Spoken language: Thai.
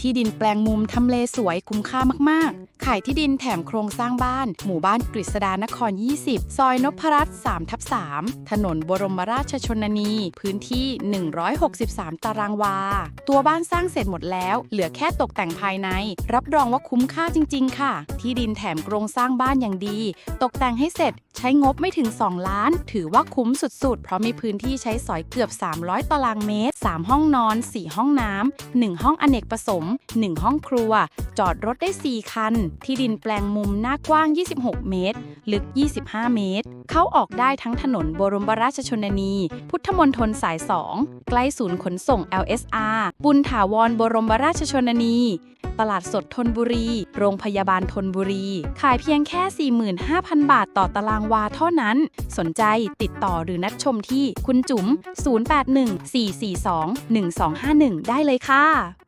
ที่ดินแปลงมุมทำเลสวยคุ้มค่ามากๆ ขายที่ดินแถมโครงสร้างบ้าน หมู่บ้านกฤษดานคร 20 ซอยนพรัตน์3ทับ3ถนนบรมราชชนนี พื้นที่ 163 ตารางวา ตัวบ้านสร้างเสร็จหมดแล้ว เหลือแค่ตกแต่งภายใน รับรองว่าคุ้มค่าจริง ๆ ค่ะ ที่ดินแถมโครงสร้างบ้านอย่างดี ตกแต่งให้เสร็จ ใช้งบไม่ถึง 2 ล้าน ถือว่าคุ้มสุดๆ เพราะมีพื้นที่ใช้สอยเกือบ 300 ตารางเมตร 3 ห้องนอน 4 ห้องน้ำ 1 ห้องอเนกประสงค์1ห้องครัว จอดรถได้ 4 คัน ที่ดินแปลงมุมหน้ากว้าง 26 เมตร ลึก 25 เมตร เข้าออกได้ทั้งถนนบรมราชชนนี พุทธมณฑลสาย 2 ใกล้ศูนย์ขนส่ง LSR บุญถาวรบรมราชชนนี ตลาดสดธนบุรี โรงพยาบาลธนบุรี ขายเพียงแค่ 45,000 บาทต่อตารางวาเท่านั้น สนใจติดต่อหรือนัดชมที่คุณจุ๋ม 081 442 1251 ได้เลยค่ะ